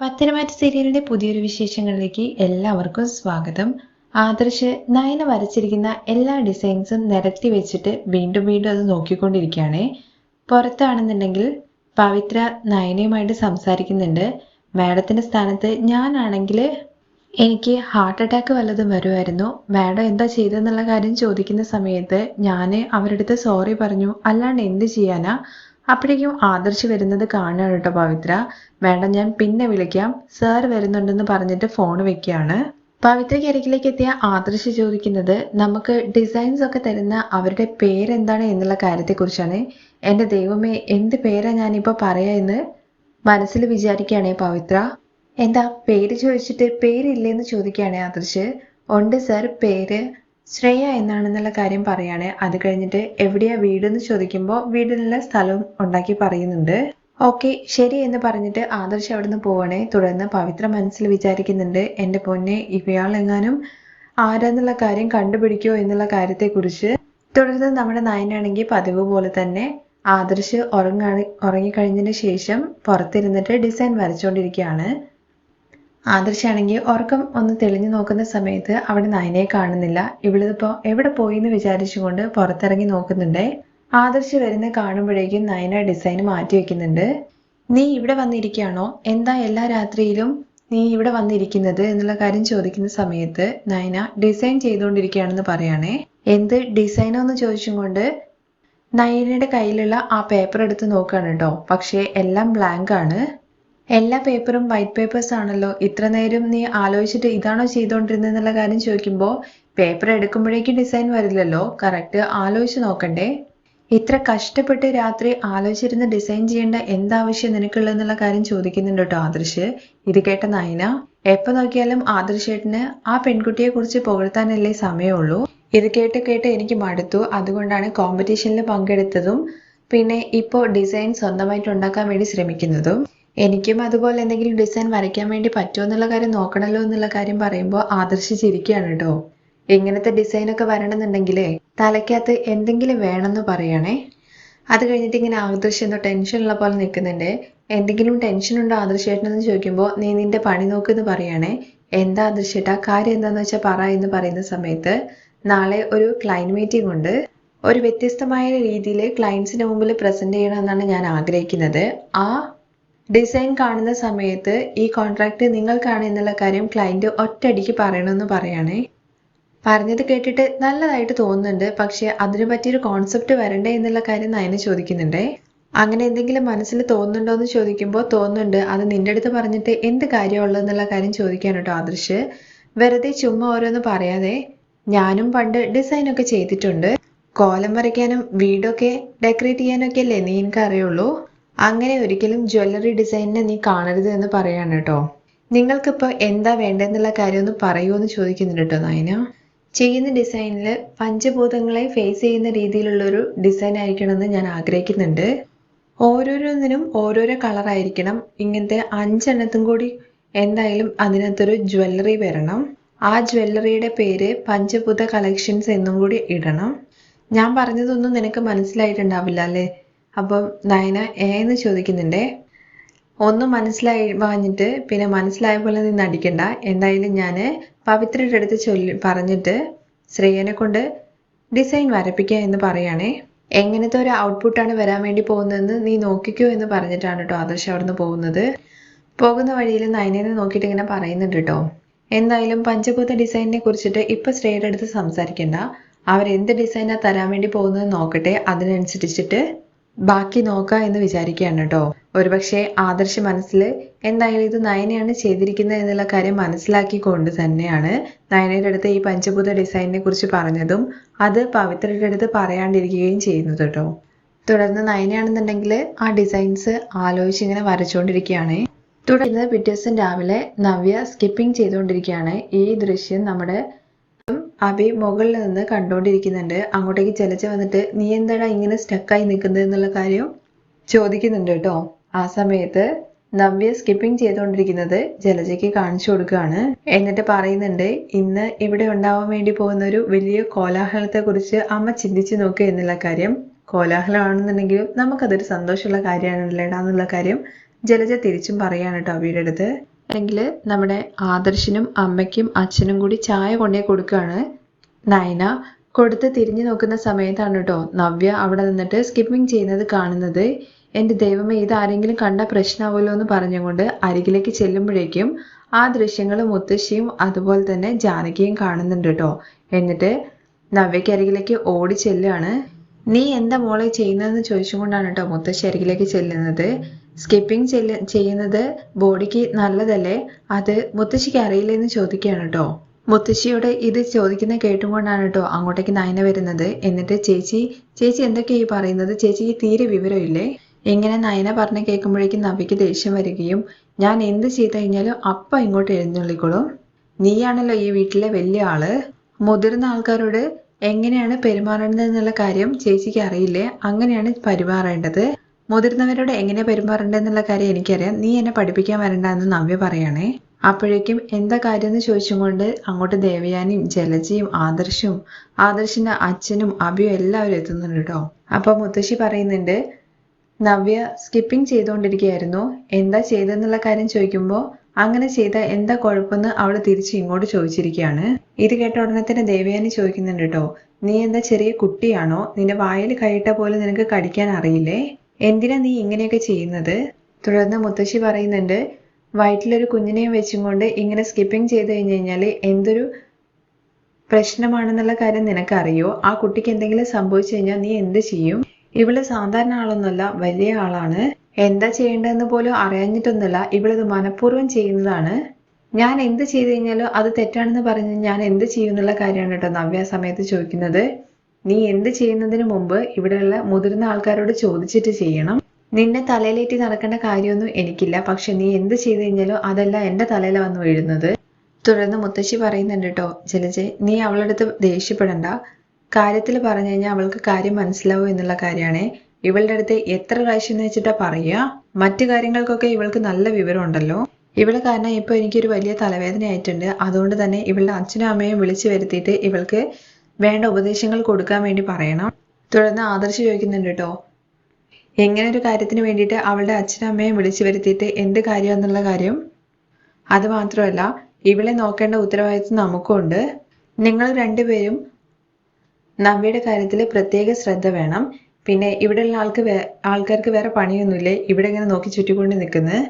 പത്തനംതിട്ട സീരിയലിന്റെ പുതിയൊരു വിശേഷങ്ങളിലേക്ക് എല്ലാവർക്കും സ്വാഗതം. ആദർശ് നയന വരച്ചിരിക്കുന്ന എല്ലാ ഡിസൈൻസും നിരത്തി വെച്ചിട്ട് വീണ്ടും വീണ്ടും അത് നോക്കിക്കൊണ്ടിരിക്കുകയാണ്. പുറത്താണെന്നുണ്ടെങ്കിൽ പവിത്ര നയനയുമായിട്ട് സംസാരിക്കുന്നുണ്ട്. മാഡത്തിന്റെ സ്ഥാനത്ത് ഞാനാണെങ്കിൽ എനിക്ക് ഹാർട്ട് അറ്റാക്ക് വല്ലതും വരുമായിരുന്നു. മാഡം എന്താ ചെയ്തതെന്നുള്ള കാര്യം ചോദിക്കുന്ന സമയത്ത് ഞാൻ അവരുടെ അടുത്ത് സോറി പറഞ്ഞു. അല്ലാണ്ട് എന്ത് ചെയ്യാനാ? അപ്പോഴേക്കും ആദർശ് വരുന്നത് കാണുകയാണ് കേട്ടോ പവിത്ര. വേണ്ട ഞാൻ പിന്നെ വിളിക്കാം. സാർ വരുന്നുണ്ടെന്ന് പറഞ്ഞിട്ട് ഫോൺ വെക്കുകയാണ്. പവിത്രയ്ക്ക് അരികിലേക്ക് എത്തിയ ആദർശ് ചോദിക്കുന്നത് നമുക്ക് ഡിസൈൻസ് ഒക്കെ തരുന്ന അവരുടെ പേരെന്താണ് എന്നുള്ള കാര്യത്തെക്കുറിച്ചാണ്. എന്റെ ദൈവമേ എന്ത് പേരാ ഞാനിപ്പോൾ എന്ന് മനസ്സിൽ വിചാരിക്കുകയാണേ പവിത്ര. എന്താ പേര് ചോദിച്ചിട്ട് പേരില്ലേന്ന് ചോദിക്കുകയാണേ ആദർശ്. ഉണ്ട് സർ പേര് ശ്രേയ എന്നാണെന്നുള്ള കാര്യം പറയാണ് അത് കഴിഞ്ഞിട്ട് എവിടെയാ വീടെന്ന് ചോദിക്കുമ്പോൾ വീടിനുള്ള സ്ഥലവും ഉണ്ടാക്കി പറയുന്നുണ്ട്. ഓക്കെ ശരി എന്ന് പറഞ്ഞിട്ട് ആദർശ് അവിടുന്ന് പോവണേ. തുടർന്ന് പവിത്ര മനസ്സിൽ വിചാരിക്കുന്നുണ്ട് എന്റെ പൊന്നെ ഇവയാളെങ്ങാനും ആരാന്നുള്ള കാര്യം കണ്ടുപിടിക്കോ എന്നുള്ള കാര്യത്തെക്കുറിച്ച്. തുടർന്ന് നമ്മുടെ നയനാണെങ്കിൽ പതിവ് പോലെ തന്നെ ആദർശ് ഉറങ്ങാണ് ഉറങ്ങിക്കഴിഞ്ഞതിന് ശേഷം പുറത്തിരുന്നിട്ട് ഡിസൈൻ വരച്ചുകൊണ്ടിരിക്കുകയാണ് ആദർശാണെങ്കിൽ ഉറക്കം ഒന്ന് തെളിഞ്ഞു നോക്കുന്ന സമയത്ത് അവിടെ നയനയെ കാണുന്നില്ല. ഇവളിതിപ്പോ എവിടെ പോയി എന്ന് വിചാരിച്ചുകൊണ്ട് പുറത്തിറങ്ങി നോക്കുന്നുണ്ടേ. ആദർശ് വരുന്ന കാണുമ്പോഴേക്കും നയന ഡിസൈൻ മാറ്റി വെക്കുന്നുണ്ട്. നീ ഇവിടെ വന്നിരിക്കുകയാണോ? എന്താ എല്ലാ രാത്രിയിലും നീ ഇവിടെ വന്നിരിക്കുന്നത്? എന്നുള്ള കാര്യം ചോദിക്കുന്ന സമയത്ത് നയന ഡിസൈൻ ചെയ്തുകൊണ്ടിരിക്കുകയാണെന്ന് പറയാണേ. എന്ത്? ഡിസൈനോ? എന്ന് ചോദിച്ചും കൊണ്ട് നയനയുടെ കയ്യിലുള്ള ആ പേപ്പർ എടുത്ത് നോക്കുകയാണ് കേട്ടോ. പക്ഷേ എല്ലാം ബ്ലാങ്ക് ആണ്. എല്ലാ പേപ്പറും വൈറ്റ് പേപ്പേഴ്സ് ആണല്ലോ. ഇത്ര നേരം നീ ആലോചിച്ചിട്ട് ഇതാണോ ചെയ്തുകൊണ്ടിരുന്നത് എന്നുള്ള കാര്യം ചോദിക്കുമ്പോൾ പേപ്പർ എടുക്കുമ്പോഴേക്കും ഡിസൈൻ വരില്ലല്ലോ. കറക്റ്റ് ആലോചിച്ച് നോക്കണ്ടേ. ഇത്ര കഷ്ടപ്പെട്ട് രാത്രി ആലോചിച്ചിരുന്ന് ഡിസൈൻ ചെയ്യേണ്ട എന്താവശ്യം നിനക്കുള്ളതെന്നുള്ള കാര്യം ചോദിക്കുന്നുണ്ട് കേട്ടോ ആദർശ്. ഇത് കേട്ട നയന എപ്പോ നോക്കിയാലും ആദർശേട്ടന് ആ പെൺകുട്ടിയെ കുറിച്ച് പുകഴ്ത്താനല്ലേ സമയമുള്ളൂ? ഇത് കേട്ട് കേട്ട് എനിക്ക് മടുത്തു. അതുകൊണ്ടാണ് കോമ്പറ്റീഷനിൽ പങ്കെടുത്തതും പിന്നെ ഇപ്പോൾ ഡിസൈൻ സ്വന്തമായിട്ട് ഉണ്ടാക്കാൻ വേണ്ടി ശ്രമിക്കുന്നതും. എനിക്കും അതുപോലെ എന്തെങ്കിലും ഡിസൈൻ വരയ്ക്കാൻ വേണ്ടി പറ്റുമോ എന്നുള്ള കാര്യം നോക്കണല്ലോ എന്നുള്ള കാര്യം പറയുമ്പോൾ ആദർശിച്ചിരിക്കുകയാണ് കേട്ടോ. ഇങ്ങനത്തെ ഡിസൈനൊക്കെ വരണമെന്നുണ്ടെങ്കിലേ തലയ്ക്കകത്ത് എന്തെങ്കിലും വേണമെന്ന് പറയണേ. അത് കഴിഞ്ഞിട്ട് ഇങ്ങനെ ആദർശ് എന്തോ ടെൻഷനുള്ള പോലെ നിൽക്കുന്നുണ്ട്. എന്തെങ്കിലും ടെൻഷൻ ഉണ്ടോ ആദർശേട്ടനെന്ന് ചോദിക്കുമ്പോൾ നീ നിന്റെ പണി നോക്കുമെന്ന് പറയണേ. എന്താ ആദർശേട്ടാ? കാര്യം എന്താണെന്ന് വെച്ചാൽ പറ എന്ന് പറയുന്ന സമയത്ത് നാളെ ഒരു ക്ലൈന്റ് മീറ്റിംഗ് ഉണ്ട്. ഒരു വ്യത്യസ്തമായ രീതിയിൽ ക്ലയൻസിന് മുമ്പിൽ പ്രസന്റ് ചെയ്യണമെന്നാണ് ഞാൻ ആഗ്രഹിക്കുന്നത്. ആ ഡിസൈൻ കാണുന്ന സമയത്ത് ഈ കോൺട്രാക്ട് നിങ്ങൾക്കാണ് എന്നുള്ള കാര്യം ക്ലയന്റ് ഒറ്റയടിക്ക് പറയണമെന്ന് പറയണേ. പറഞ്ഞത് കേട്ടിട്ട് നല്ലതായിട്ട് തോന്നുന്നുണ്ട്. പക്ഷേ അതിനു പറ്റിയൊരു കോൺസെപ്റ്റ് വരണ്ടേ എന്നുള്ള കാര്യം നയന ചോദിക്കുന്നുണ്ടേ. അങ്ങനെ എന്തെങ്കിലും മനസ്സിൽ തോന്നുന്നുണ്ടോ എന്ന് ചോദിക്കുമ്പോൾ തോന്നുന്നുണ്ട്. അത് നിന്റെ അടുത്ത് പറഞ്ഞിട്ട് എന്ത് കാര്യമുള്ളത് എന്നുള്ള കാര്യം ചോദിക്കാൻ കേട്ടോ ആദർശ്. വെറുതെ ചുമ്മാ ഓരോന്ന് പറയാതെ ഞാനും പണ്ട് ഡിസൈനൊക്കെ ചെയ്തിട്ടുണ്ട്. കോലം വരയ്ക്കാനും വീടൊക്കെ ഡെക്കറേറ്റ് ചെയ്യാനൊക്കെ അല്ലേ നീ എനിക്ക് അറിയുള്ളൂ. അങ്ങനെ ഒരിക്കലും ജ്വല്ലറി ഡിസൈനിനെ നീ കാണരുത് എന്ന് പറയാണ് കേട്ടോ. നിങ്ങൾക്കിപ്പോൾ എന്താ വേണ്ടതെന്നുള്ള കാര്യം ഒന്ന് പറയൂ എന്ന് ചോദിക്കുന്നുണ്ട് കേട്ടോ നയന. ചെയ്യുന്ന ഡിസൈനിൽ പഞ്ചഭൂതങ്ങളെ ഫേസ് ചെയ്യുന്ന രീതിയിലുള്ള ഒരു ഡിസൈൻ ആയിരിക്കണം എന്ന് ഞാൻ ആഗ്രഹിക്കുന്നുണ്ട്. ഓരോരോന്നിനും ഓരോരോ കളർ ആയിരിക്കണം. ഇങ്ങനത്തെ അഞ്ചെണ്ണത്തും കൂടി എന്തായാലും അതിനകത്തൊരു ജ്വല്ലറി വരണം. ആ ജ്വല്ലറിയുടെ പേര് പഞ്ചഭൂത കളക്ഷൻസ് എന്നും കൂടി ഇടണം. ഞാൻ പറഞ്ഞതൊന്നും നിനക്ക് മനസ്സിലായിട്ടുണ്ടാവില്ല അല്ലേ? അപ്പം നയന ഏന്ന് ചോദിക്കുന്നുണ്ടേ. ഒന്നും മനസ്സിലായി പറഞ്ഞിട്ട് പിന്നെ മനസ്സിലായ പോലെ നിന്ന് അടിക്കണ്ട. എന്തായാലും ഞാൻ പവിത്രയുടെ അടുത്ത് ചൊല്ലി പറഞ്ഞിട്ട് ശ്രേയനെ കൊണ്ട് ഡിസൈൻ വരപ്പിക്കുക എന്ന് പറയുകയാണേ എങ്ങനത്തെ ഒരു ഔട്ട്പുട്ടാണ് വരാൻ വേണ്ടി പോകുന്നതെന്ന് നീ നോക്കിക്കോ എന്ന് പറഞ്ഞിട്ടാണ് കേട്ടോ ആദർശ് അവിടുന്ന് പോകുന്നത്. പോകുന്ന വഴിയിൽ നയനെ നോക്കിയിട്ട് ഇങ്ങനെ പറയുന്നുണ്ട് കേട്ടോ എന്തായാലും പഞ്ചഭൂത ഡിസൈനിനെ കുറിച്ചിട്ട് ഇപ്പൊ ശ്രേയയുടെ അടുത്ത് സംസാരിക്കണ്ട. അവരെന്ത് ഡിസൈനാ തരാൻ വേണ്ടി പോകുന്നത് നോക്കട്ടെ. അതിനനുസരിച്ചിട്ട് ബാക്കി നോക്കാം എന്ന് വിചാരിക്കുകയാണ് കേട്ടോ. ഒരുപക്ഷെ ആദർശ മനസ്സിൽ എന്തായാലും ഇത് നയനയാണ് ചെയ്തിരിക്കുന്നത് എന്നുള്ള കാര്യം മനസ്സിലാക്കിക്കൊണ്ട് തന്നെയാണ് നയനയുടെ അടുത്ത് ഈ പഞ്ചഭൂത ഡിസൈനിനെ കുറിച്ച് പറഞ്ഞതും അത് പവിത്രയുടെ അടുത്ത് പറയാണ്ടിരിക്കുകയും ചെയ്യുന്നത് കേട്ടോ. തുടർന്ന് നയനയാണെന്നുണ്ടെങ്കിൽ ആ ഡിസൈൻസ് ആലോചിച്ച് ഇങ്ങനെ വരച്ചുകൊണ്ടിരിക്കുകയാണ് തുടർന്ന് പിറ്റേ ദിവസം രാവിലെ നവ്യ സ്കിപ്പിംഗ് ചെയ്തുകൊണ്ടിരിക്കുകയാണ് ഈ ദൃശ്യം നമ്മുടെ അഭി മുകളിൽ നിന്ന് കണ്ടുകൊണ്ടിരിക്കുന്നുണ്ട് അങ്ങോട്ടേക്ക് ജലജ വന്നിട്ട് നീ എന്താടാ ഇങ്ങനെ സ്റ്റക്കായി നിൽക്കുന്നത്? എന്നുള്ള കാര്യം ചോദിക്കുന്നുണ്ട് കേട്ടോ. ആ സമയത്ത് നവ്യ സ്കിപ്പിംഗ് ചെയ്തുകൊണ്ടിരിക്കുന്നത് ജലജയ്ക്ക് കാണിച്ചു കൊടുക്കുകയാണ്. എന്നിട്ട് പറയുന്നുണ്ട് ഇന്ന് ഇവിടെ ഉണ്ടാവാൻ വേണ്ടി പോകുന്ന ഒരു വലിയ കോലാഹലത്തെ കുറിച്ച് അമ്മ ചിന്തിച്ചു നോക്കുക എന്നുള്ള കാര്യം. കോലാഹലമാണെന്നുണ്ടെങ്കിലും നമുക്കതൊരു സന്തോഷമുള്ള കാര്യമാണല്ലേടാ എന്നുള്ള കാര്യം ജലജ തിരിച്ചും പറയാണ് കേട്ടോ അബിയുടെ അടുത്ത്. അല്ലെങ്കിൽ നമ്മുടെ ആദർശിനും അമ്മയ്ക്കും അച്ഛനും കൂടി ചായ കൊണ്ടേ കൊടുക്കുകയാണ്. നയന കൊടുത്ത് തിരിഞ്ഞു നോക്കുന്ന സമയത്താണ് കേട്ടോ നവ്യ അവിടെ നിന്നിട്ട് സ്കിപ്പിംഗ് ചെയ്യുന്നത് കാണുന്നത്. എന്റെ ദൈവമേ ഇത് ആരെങ്കിലും കണ്ട പ്രശ്നമാവുമല്ലോ എന്ന് പറഞ്ഞുകൊണ്ട് അരികിലേക്ക് ചെല്ലുമ്പോഴേക്കും ആ ദൃശ്യങ്ങൾ മുത്തശ്ശിയും അതുപോലെ തന്നെ ജാനകിയും കാണുന്നുണ്ട് കേട്ടോ എന്നിട്ട് നവ്യയ്ക്ക് അരികിലേക്ക് ഓടി ചെല്ലുകയാണ്. നീ എന്താ മോളെ ചെയ്യുന്നതെന്ന് ചോദിച്ചുകൊണ്ടാണ് കേട്ടോ മുത്തശ്ശി അരികിലേക്ക് ചെല്ലുന്നത്. സ്കിപ്പിംഗ് ചെയ്യുന്നത് ബോഡിക്ക് നല്ലതല്ലേ? അത് മുത്തശ്ശിക്ക് അറിയില്ലെന്ന് ചോദിക്കുകയാണ് കേട്ടോ. മുത്തശ്ശിയോട് ഇത് ചോദിക്കുന്ന കേട്ടുകൊണ്ടാണ് കേട്ടോ അങ്ങോട്ടേക്ക് നയന വരുന്നത്. എന്നിട്ട് ചേച്ചി ചേച്ചി എന്തൊക്കെയാ ഈ പറയുന്നത്? ചേച്ചിക്ക് തീരെ വിവരമില്ലേ? ഇങ്ങനെ നയന പറഞ്ഞ് കേൾക്കുമ്പോഴേക്കും നവിക്ക് ദേഷ്യം വരികയും ഞാൻ എന്ത് ചെയ്തു കഴിഞ്ഞാലും അപ്പ ഇങ്ങോട്ട് എഴുന്നള്ളിക്കോളും? നീയാണല്ലോ ഈ വീട്ടിലെ വലിയ ആൾ? മുതിർന്ന ആൾക്കാരോട് എങ്ങനെയാണ് പെരുമാറേണ്ടത് എന്നുള്ള കാര്യം ചേച്ചിക്ക് അറിയില്ലേ? അങ്ങനെയാണ് പെരുമാറേണ്ടത്. മുതിർന്നവരോട് എങ്ങനെ പെരുമാറേണ്ടത് എന്നുള്ള കാര്യം എനിക്കറിയാം. നീ എന്നെ പഠിപ്പിക്കാൻ വരണ്ട എന്ന് നവ്യ പറയണേ. അപ്പോഴേക്കും എന്താ കാര്യം എന്ന് ചോദിച്ചുകൊണ്ട് അങ്ങോട്ട് ദേവയാനിയും ജലജയും ആദർശും ആദർശിന്റെ അച്ഛനും അഭിയും എല്ലാവരും എത്തുന്നുണ്ട് കേട്ടോ. അപ്പൊ മുത്തശ്ശി പറയുന്നുണ്ട് നവ്യ സ്കിപ്പിംഗ് ചെയ്തുകൊണ്ടിരിക്കുകയായിരുന്നു. എന്താ ചെയ്തെന്നുള്ള കാര്യം ചോദിക്കുമ്പോൾ അങ്ങനെ ചെയ്ത എന്താ കുഴപ്പമെന്ന് അവൾ തിരിച്ച് ഇങ്ങോട്ട് ചോദിച്ചിരിക്കുകയാണ്. ഇത് കേട്ട ഉടനെ തന്നെ ദേവയാനി ചോദിക്കുന്നുണ്ട് കേട്ടോ നീ എന്താ ചെറിയ കുട്ടിയാണോ? നിന്റെ വായിൽ കൈയിട്ട പോലെ നിനക്ക് കടിക്കാൻ അറിയില്ലേ? എന്തിനാ നീ ഇങ്ങനെയൊക്കെ ചെയ്യുന്നത്? തുടർന്ന് മുത്തശ്ശി പറയുന്നുണ്ട് വയറ്റിലൊരു കുഞ്ഞിനെയും വെച്ചും കൊണ്ട് ഇങ്ങനെ സ്കിപ്പിംഗ് ചെയ്ത് കഴിഞ്ഞ് കഴിഞ്ഞാൽ എന്തൊരു പ്രശ്നമാണെന്നുള്ള കാര്യം നിനക്കറിയോ? ആ കുട്ടിക്ക് എന്തെങ്കിലും സംഭവിച്ചു കഴിഞ്ഞാൽ നീ എന്ത് ചെയ്യും? ഇവൾ സാധാരണ ആളൊന്നുമല്ല വലിയ ആളാണ്. എന്താ ചെയ്യേണ്ടതെന്ന് പോലും അറിയാഞ്ഞിട്ടൊന്നുമല്ല ഇവളിത് മനഃപൂർവം ചെയ്യുന്നതാണ്. ഞാൻ എന്ത് ചെയ്തു കഴിഞ്ഞാലും അത് തെറ്റാണെന്ന് പറഞ്ഞ് ഞാൻ എന്ത് ചെയ്യും എന്നുള്ള കാര്യമാണ് കേട്ടോ നവ്യ സമയത്ത് ചോദിക്കുന്നത്. നീ എന്ത് ചെയ്യുന്നതിന് മുമ്പ് ഇവിടെയുള്ള മുതിർന്ന ആൾക്കാരോട് ചോദിച്ചിട്ട് ചെയ്യണം. നിന്നെ തലയിലേറ്റി നടക്കേണ്ട കാര്യമൊന്നും എനിക്കില്ല. പക്ഷെ നീ എന്ത് ചെയ്തു കഴിഞ്ഞാലും അതല്ല എന്റെ തലയിൽ വന്നു വീഴുന്നത്. തുടർന്ന് മുത്തശ്ശി പറയുന്നുണ്ട് കേട്ടോ ജലജെ നീ അവളടുത്ത് ദേഷ്യപ്പെടണ്ട. കാര്യത്തിൽ പറഞ്ഞു കഴിഞ്ഞാൽ അവൾക്ക് കാര്യം മനസ്സിലാവും എന്നുള്ള കാര്യമാണ് ഇവളുടെ അടുത്ത് എത്ര പ്രാവശ്യം എന്ന് വെച്ചിട്ടാ പറയുക? മറ്റു കാര്യങ്ങൾക്കൊക്കെ ഇവൾക്ക് നല്ല വിവരം ഉണ്ടല്ലോ ഇവൾ കാരണം ഇപ്പൊ എനിക്കൊരു വലിയ തലവേദന ആയിട്ടുണ്ട് അതുകൊണ്ട് തന്നെ ഇവളുടെ അച്ഛനും അമ്മയും വിളിച്ചു വരുത്തിയിട്ട് ഇവൾക്ക് വേണ്ട ഉപദേശങ്ങൾ കൊടുക്കാൻ വേണ്ടി പറയണം. തുടർന്ന് ആദർശ് ചോദിക്കുന്നുണ്ട് കേട്ടോ എങ്ങനെ ഒരു കാര്യത്തിന് വേണ്ടിയിട്ട് അവളുടെ അച്ഛനും അമ്മയും വിളിച്ചു വരുത്തിയിട്ട് എന്ത് കാര്യം എന്നുള്ള കാര്യം? അത് മാത്രമല്ല ഇവളെ നോക്കേണ്ട ഉത്തരവാദിത്വം നമുക്കുണ്ട് നിങ്ങൾ രണ്ടുപേരും നവ്യയുടെ കാര്യത്തിൽ പ്രത്യേക ശ്രദ്ധ വേണം. പിന്നെ ഇവിടെയുള്ള ആൾക്ക് ആൾക്കാർക്ക് വേറെ പണിയൊന്നുമില്ലേ? ഇവിടെ ഇങ്ങനെ നോക്കി ചുറ്റിക്കൊണ്ട് നിൽക്കുന്നത്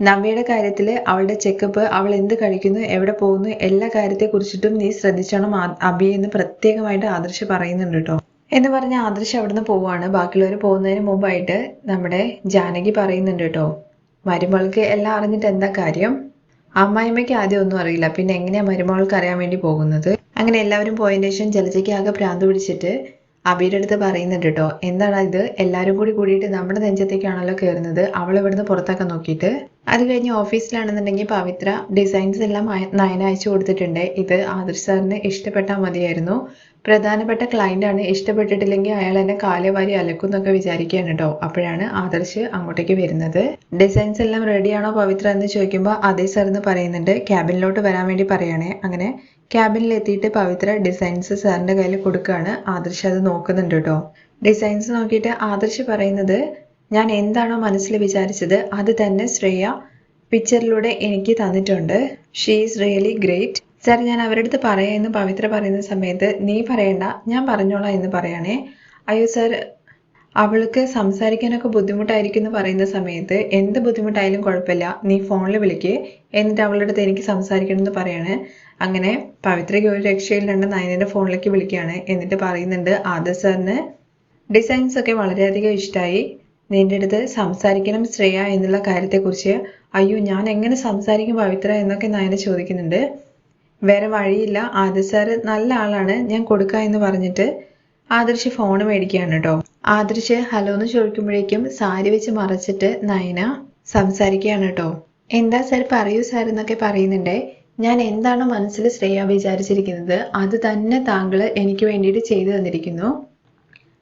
നവ്യയുടെ കാര്യത്തിൽ അവളുടെ ചെക്കപ്പ് അവൾ എന്ത് കഴിക്കുന്നു എവിടെ പോകുന്നു എല്ലാ കാര്യത്തെക്കുറിച്ചിട്ടും നീ ശ്രദ്ധിച്ചോണം അബി എന്ന് പ്രത്യേകമായിട്ട് ആദർശ് പറയുന്നുണ്ട് കേട്ടോ. എന്ന് പറഞ്ഞ ആദർശ് അവിടുന്ന് പോവാണ്. ബാക്കിയുള്ളവർ പോകുന്നതിന് മുമ്പായിട്ട് നമ്മുടെ ജാനകി പറയുന്നുണ്ട് കേട്ടോ. മരുമകൾക്ക് എല്ലാം അറിഞ്ഞിട്ട് എന്താ കാര്യം? അമ്മായിമ്മയ്ക്ക് ആദ്യം ഒന്നും അറിയില്ല. പിന്നെ എങ്ങനെയാ മരുമകൾക്ക് അറിയാൻ വേണ്ടി പോകുന്നത്? അങ്ങനെ എല്ലാവരും പോയതിന് ശേഷം ജലജയ്ക്ക് ആകെ ഭ്രാന്ത് പിടിച്ചിട്ട് അബിയുടെ അടുത്ത് പറയുന്നുണ്ട് കേട്ടോ. എന്താണ് ഇത്? എല്ലാവരും കൂടി കൂടിയിട്ട് നമ്മുടെ നെഞ്ചത്തേക്കാണല്ലോ കയറുന്നത് അവൾ ഇവിടുന്ന് പുറത്തൊക്കെ നോക്കിയിട്ട് അത് കഴിഞ്ഞ് ഓഫീസിലാണെന്നുണ്ടെങ്കിൽ പവിത്ര ഡിസൈൻസ് എല്ലാം നയന അയച്ചു കൊടുത്തിട്ടുണ്ട്. ഇത് ആദർശ് സാറിന് ഇഷ്ടപ്പെട്ടാൽ മതിയായിരുന്നു. പ്രധാനപ്പെട്ട ആണ് ഇഷ്ടപ്പെട്ടിട്ടില്ലെങ്കിൽ അയാൾ എന്നെ കാലെ വാരി അലക്കും എന്നൊക്കെ വിചാരിക്കുകയാണ് കേട്ടോ അപ്പോഴാണ് ആദർശ് അങ്ങോട്ടേക്ക് വരുന്നത്. ഡിസൈൻസ് എല്ലാം റെഡിയാണോ പവിത്ര എന്ന് ചോദിക്കുമ്പോൾ അതേ സാർ എന്ന് പറയുന്നുണ്ട്. ക്യാബിനിലോട്ട് വരാൻ വേണ്ടി പറയണേ അങ്ങനെ ക്യാബിനിൽ എത്തിയിട്ട് പവിത്ര ഡിസൈൻസ് സാറിന്റെ കയ്യിൽ കൊടുക്കുകയാണ്. ആദർശ് അത് നോക്കുന്നുണ്ട് കേട്ടോ ഡിസൈൻസ് നോക്കിയിട്ട് ആദർശ് പറയുന്നത് ഞാൻ എന്താണോ മനസ്സിൽ വിചാരിച്ചത് അത് തന്നെ ശ്രേയ പിക്ചറിലൂടെ എനിക്ക് തന്നിട്ടുണ്ട്. She is really great sir ഞാൻ അവരുടെ അടുത്ത് എന്ന് പവിത്ര പറയുന്ന സമയത്ത് നീ പറയണ്ട ഞാൻ പറഞ്ഞോളാം എന്ന് പറയണേ. അയ്യോ സർ അവൾക്ക് സംസാരിക്കാനൊക്കെ ബുദ്ധിമുട്ടായിരിക്കും എന്ന് പറയുന്ന സമയത്ത് എന്ത് ബുദ്ധിമുട്ടായാലും കുഴപ്പമില്ല നീ ഫോണിൽ വിളിക്ക്. എന്നിട്ട് അവളുടെ അടുത്ത് എനിക്ക് സംസാരിക്കണം എന്ന് പറയാണ്. അങ്ങനെ പവിത്രയ്ക്ക് ഒരു രക്ഷയില്ലാണ്ട് നയനയുടെ ഫോണിലേക്ക് വിളിക്കുകയാണ്. എന്നിട്ട് പറയുന്നുണ്ട് ആദർ സാറിന് ഡിസൈൻസ് ഒക്കെ വളരെയധികം ഇഷ്ടമായി. നിന്റെ അടുത്ത് സംസാരിക്കണം ശ്രേയ എന്നുള്ള കാര്യത്തെക്കുറിച്ച്. അയ്യോ ഞാൻ എങ്ങനെ സംസാരിക്കും പവിത്ര എന്നൊക്കെ നയന ചോദിക്കുന്നുണ്ട്. വേറെ വഴിയില്ല. ആദർശ് സാറ് നല്ല ആളാണ്. ഞാൻ കൊടുക്കാം എന്ന് പറഞ്ഞിട്ട് ആദർശ് ഫോൺ മേടിക്കുകയാണ് കേട്ടോ. ആദർശ് ഹലോ എന്ന് ചോദിക്കുമ്പോഴേക്കും സാരി വെച്ച് മറച്ചിട്ട് നയന സംസാരിക്കുകയാണ് കേട്ടോ. എന്താ സാർ പറയൂ സാർ എന്നൊക്കെ പറയുന്നുണ്ടേ. ഞാൻ എന്താണ് മനസ്സിൽ ശ്രേയ വിചാരിച്ചിരിക്കുന്നത്? അത് തന്നെ താങ്കൾ എനിക്ക് വേണ്ടിയിട്ട് ചെയ്തു തന്നിരിക്കുന്നു.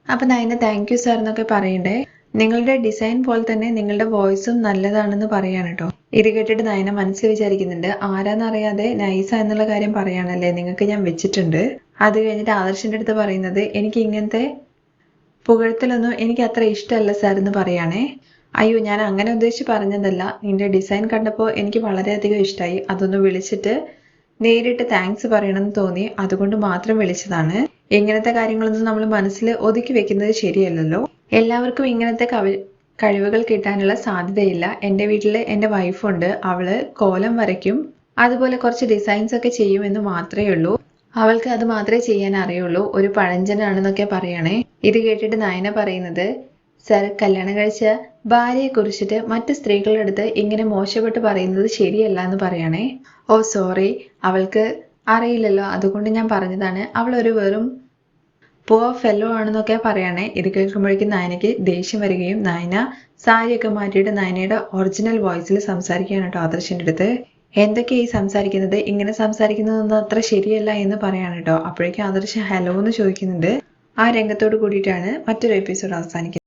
അപ്പൊ നയന താങ്ക് യു സാർ എന്നൊക്കെ പറയണ്ടേ നിങ്ങളുടെ ഡിസൈൻ പോലെ തന്നെ നിങ്ങളുടെ വോയിസും നല്ലതാണെന്ന് പറയാണ് കേട്ടോ ഇത് കേട്ടിട്ട് നയന മനസ്സിൽ വിചാരിക്കുന്നുണ്ട്. ആരാന്നറിയാതെ നൈസ എന്നുള്ള കാര്യം പറയാണല്ലേ നിങ്ങൾക്ക് ഞാൻ വെച്ചിട്ടുണ്ട്. അത് കഴിഞ്ഞിട്ട് ആദർശിന്റെ അടുത്ത് പറയുന്നത് എനിക്ക് ഇങ്ങനത്തെ പുകഴ്ത്തലൊന്നും എനിക്ക് അത്ര ഇഷ്ടമല്ല സാർ എന്ന് പറയാണേ. അയ്യോ ഞാൻ അങ്ങനെ ഉദ്ദേശിച്ച് പറഞ്ഞതല്ല. നിന്റെ ഡിസൈൻ കണ്ടപ്പോൾ എനിക്ക് വളരെയധികം ഇഷ്ടമായി അതൊന്ന് വിളിച്ചിട്ട് നേരിട്ട് താങ്ക്സ് പറയണമെന്ന് തോന്നി. അതുകൊണ്ട് മാത്രം വിളിച്ചതാണ്. ഇങ്ങനത്തെ കാര്യങ്ങളൊന്നും നമ്മൾ മനസ്സിൽ ഒതുക്കി വെക്കുന്നത് ശരിയല്ലല്ലോ. എല്ലാവർക്കും ഇങ്ങനത്തെ കവി കഴിവുകൾ കിട്ടാനുള്ള സാധ്യതയില്ല. എന്റെ വീട്ടിൽ എന്റെ വൈഫുണ്ട് അവൾ കോലം വരയ്ക്കും. അതുപോലെ കുറച്ച് ഡിസൈൻസ് ഒക്കെ ചെയ്യുമെന്ന് മാത്രമേ ഉള്ളൂ. അവൾക്ക് അത് മാത്രമേ ചെയ്യാൻ അറിയുള്ളൂ. ഒരു പഴഞ്ചനാണെന്നൊക്കെ പറയണേ. ഇത് കേട്ടിട്ട് നയന പറയുന്നത് സർ കല്യാണം കഴിച്ച ഭാര്യയെ കുറിച്ചിട്ട് മറ്റു സ്ത്രീകളുടെ അടുത്ത് ഇങ്ങനെ മോശപ്പെട്ട് പറയുന്നത് ശരിയല്ല എന്ന് പറയണേ. Oh sorry. അവൾക്ക് അറിയില്ലല്ലോ. അതുകൊണ്ട് ഞാൻ പറഞ്ഞതാണ്. അവൾ ഒരു വെറും പുവർ ഫെല്ലോ ആണെന്നൊക്കെ പറയണേ. ഇത് കേൾക്കുമ്പോഴേക്കും നായനയ്ക്ക് ദേഷ്യം വരികയും നായന സാരിയൊക്കെ മാറ്റിയിട്ട് നായനയുടെ ഒറിജിനൽ വോയിസിൽ സംസാരിക്കുകയാണ് കേട്ടോ ആദർശിന്റെ അടുത്ത്. എന്തൊക്കെയാ ഈ സംസാരിക്കുന്നത്? ഇങ്ങനെ സംസാരിക്കുന്നതൊന്നും അത്ര ശരിയല്ല എന്ന് പറയാണ് കേട്ടോ. അപ്പോഴേക്കും ആദർശ് ഹലോ എന്ന് ചോദിക്കുന്നുണ്ട്. ആ രംഗത്തോട് കൂടിയിട്ടാണ് മറ്റൊരു എപ്പിസോഡ് അവസാനിക്കുന്നത്.